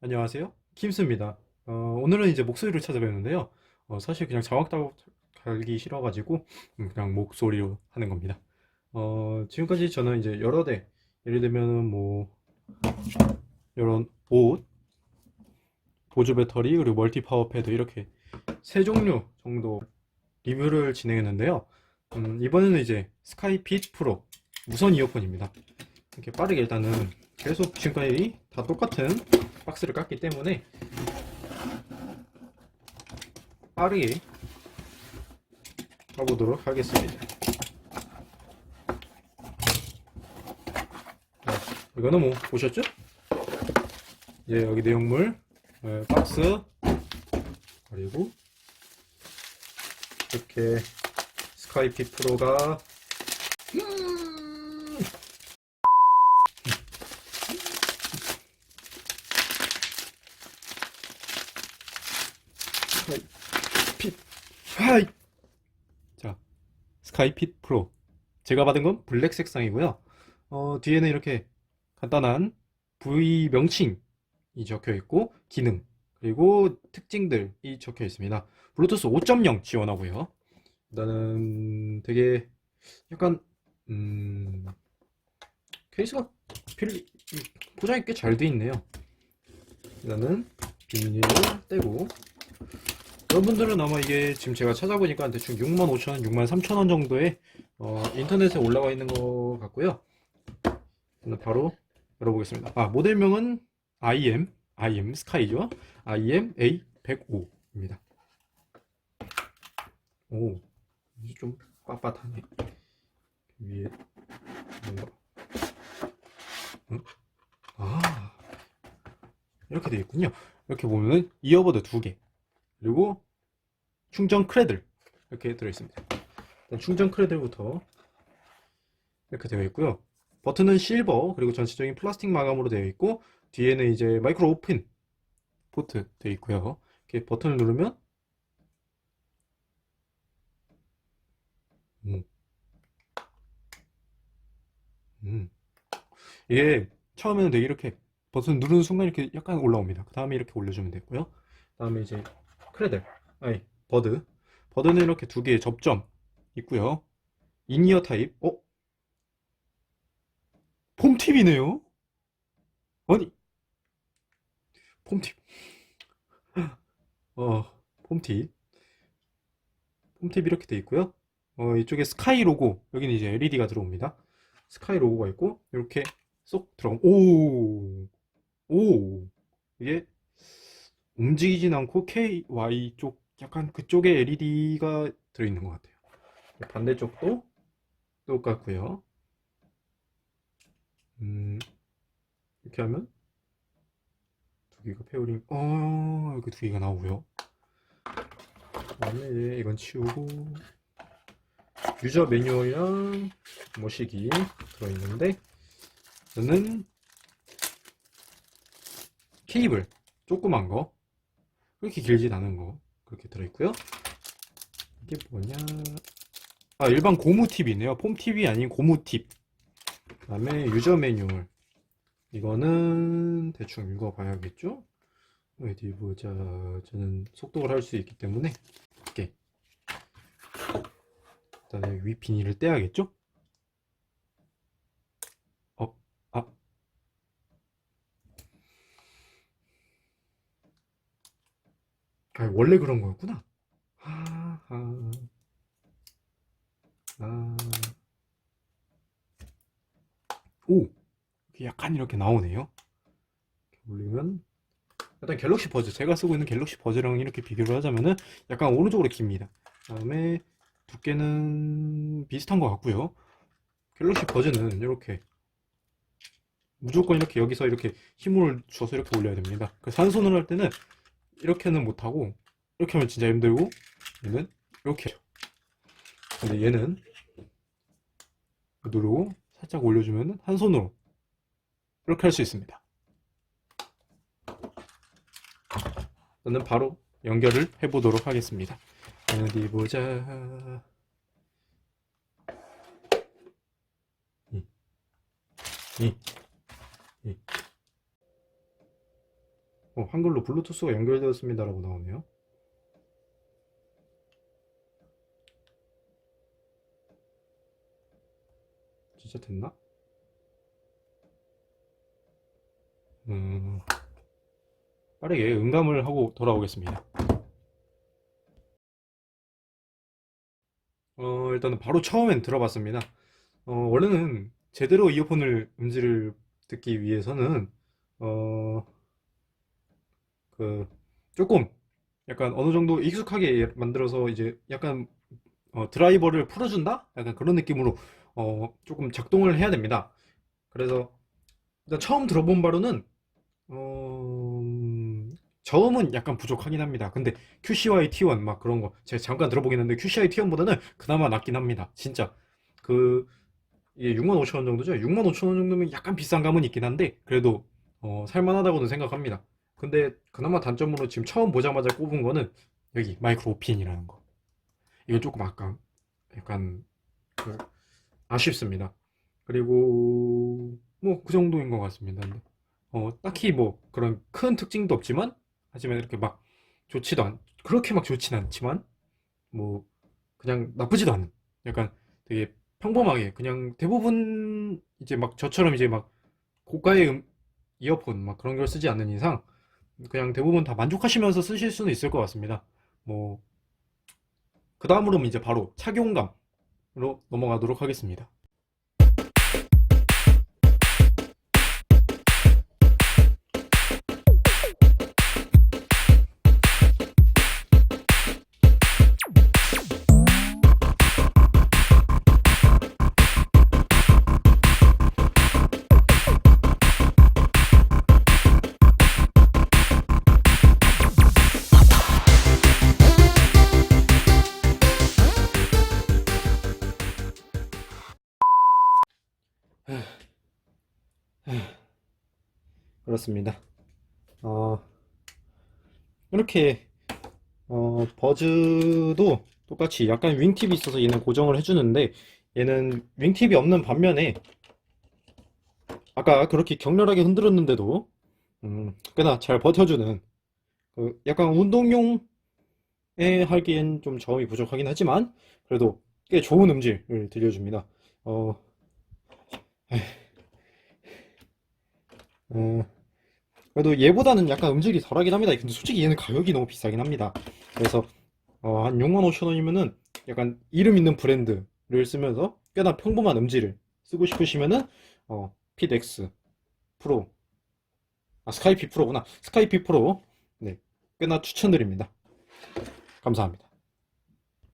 안녕하세요. 킴스입니다. 어, 오늘은 이제 목소리를 찾아뵙는데요. 어, 사실 그냥 자막 달기 싫어가지고 음, 그냥 목소리로 하는 겁니다. 어, 지금까지 저는 이제 여러 대, 예를 들면은 뭐 이런 옷, 보조 배터리 그리고 멀티 파워 패드 이렇게 세 종류 정도 리뷰를 진행했는데요. 음, 이번에는 이제 스카이핏 프로 무선 이어폰입니다. 이렇게 빠르게 일단은 계속 지금까지 다 똑같은 박스를 깠기 때문에 빠르게 가보도록 하겠습니다. 자, 이거는 뭐 보셨죠? 예, 여기 내용물, 어, 박스, 그리고 이렇게 스카이피 프로가 스카이핏. 하이. 자 스카이핏 프로. 제가 받은 건 블랙 색상이고요. 어, 뒤에는 이렇게 간단한 부위 명칭이 적혀 있고 기능 그리고 특징들이 적혀 있습니다. 블루투스 5.0 지원하고요. 일단은 되게 약간 음 케이스가 필 포장이 꽤 잘 돼 있네요. 일단은 비닐을 떼고 여러분들은 아마 이게 지금 제가 찾아보니까 대충 65,000원, 63,000원 정도의 어, 인터넷에 올라와 있는 것 같고요. 바로 열어보겠습니다. 아, 모델명은 IM, IM 스카이죠. IM A105입니다. 오, 좀 빳빳하네. 위에 뭔가 응? 아, 이렇게 되어 있군요. 이렇게 보면은 이어버드 두 개. 그리고 충전 크레들 이렇게 들어있습니다. 충전 크레들부터 이렇게 되어 있고요. 버튼은 실버 그리고 전체적인 플라스틱 마감으로 되어 있고 뒤에는 이제 마이크로 오픈 포트 되어 있고요. 이렇게 버튼을 누르면 음. 음. 이게 처음에는 되게 이렇게 버튼 누르는 순간 이렇게 약간 올라옵니다. 그 다음에 이렇게 올려주면 되고요. 그 다음에 이제 크레들, 아니 버드, 버드는 이렇게 두 개의 접점 있고요. 인이어 타입, 어? 폼팁이네요. 아니, 폼팁, 어, 폼팁, 폼팁 이렇게 돼 있고요. 어, 이쪽에 스카이 로고, 여기는 이제 LED가 들어옵니다. 스카이 로고가 있고 이렇게 쏙 들어가. 오, 오, 이게 움직이진 않고 KY 쪽 약간 그쪽에 LED가 들어있는 것 같아요. 반대쪽도 똑같고요. 음, 이렇게 하면 두 개가 페어링, 어, 이렇게 두 개가 나오고요. 그다음에 이제 이건 치우고 유저 매뉴얼이랑 모시기 들어있는데 저는 케이블 조그만 거 그렇게 길진 않은 거 그렇게 들어있고요. 이게 뭐냐? 아 일반 고무 팁이네요. 폼 팁이 아닌 고무 팁. 그 다음에 유저 매뉴얼. 이거는 대충 읽어봐야겠죠? 어디 보자. 저는 속독을 할 수 있기 때문에 이렇게 일단은 위 비닐을 떼야겠죠? 아, 원래 그런 거였구나. 하하. 아. 오! 이렇게 약간 이렇게 나오네요. 올리면, 일단 갤럭시 버즈, 제가 쓰고 있는 갤럭시 버즈랑 이렇게 비교를 하자면은 약간 오른쪽으로 깁니다. 다음에 두께는 비슷한 것 같고요. 갤럭시 버즈는 이렇게 무조건 이렇게 여기서 이렇게 힘을 줘서 이렇게 올려야 됩니다. 그 산손을 할 때는 이렇게는 못하고 이렇게 하면 진짜 힘들고 얘는 이렇게. 근데 얘는 누르고 살짝 올려주면 한 손으로 이렇게 할 수 있습니다. 저는 바로 연결을 해보도록 하겠습니다. 어디 보자. 이, 이, 이. 어, 한글로 블루투스가 연결되었습니다라고 나오네요. 진짜 됐나? 음, 빠르게 응감을 하고 돌아오겠습니다. 어, 일단은 바로 처음엔 들어봤습니다. 어, 원래는 제대로 이어폰을 음질을 듣기 위해서는 어, 그 조금 약간 어느 정도 익숙하게 만들어서 이제 약간 어, 드라이버를 풀어준다? 약간 그런 느낌으로 어, 조금 작동을 해야 됩니다. 그래서 일단 처음 들어본 바로는 어, 음, 저음은 약간 부족하긴 합니다. 근데 QCY T1 막 그런 거 제가 잠깐 들어보긴 했는데 QCY T1보다는 그나마 낫긴 합니다. 진짜 그 이게 65,000원 정도죠? 65,000원 정도면 약간 비싼 감은 있긴 한데 그래도 어, 살만하다고는 생각합니다. 근데 그나마 단점으로 지금 처음 보자마자 꼽은 거는 여기 마이크로 오핀이라는 거. 이건 조금 아까 약간 그 아쉽습니다. 그리고 뭐 그 정도인 것 같습니다. 어, 딱히 뭐 그런 큰 특징도 없지만 하지만 이렇게 막 좋지도 않 그렇게 막 좋진 않지만 뭐 그냥 나쁘지도 않은 약간 되게 평범하게 그냥 대부분 이제 막 저처럼 이제 막 고가의 음- 이어폰 막 그런 걸 쓰지 않는 이상 그냥 대부분 다 만족하시면서 쓰실 수는 있을 것 같습니다. 뭐 그 다음으로는 이제 바로 착용감으로 넘어가도록 하겠습니다. 그렇습니다. 어, 이렇게 어, 버즈도 똑같이 약간 윙팁이 있어서 얘는 고정을 해주는데 얘는 윙팁이 없는 반면에 아까 그렇게 격렬하게 흔들었는데도 음, 꽤나 잘 버텨주는 그 약간 운동용에 하기엔 좀 저음이 부족하긴 하지만 그래도 꽤 좋은 음질을 들려줍니다. 어, 어, 그래도 얘보다는 약간 음질이 덜하긴 합니다. 근데 솔직히 얘는 가격이 너무 비싸긴 합니다. 그래서 어, 한 6만 5천 원이면은 약간 이름 있는 브랜드를 쓰면서 꽤나 평범한 음질을 쓰고 싶으시면은 어, 핏X 프로 아 스카이피 프로구나 스카이피 프로 네 꽤나 추천드립니다. 감사합니다.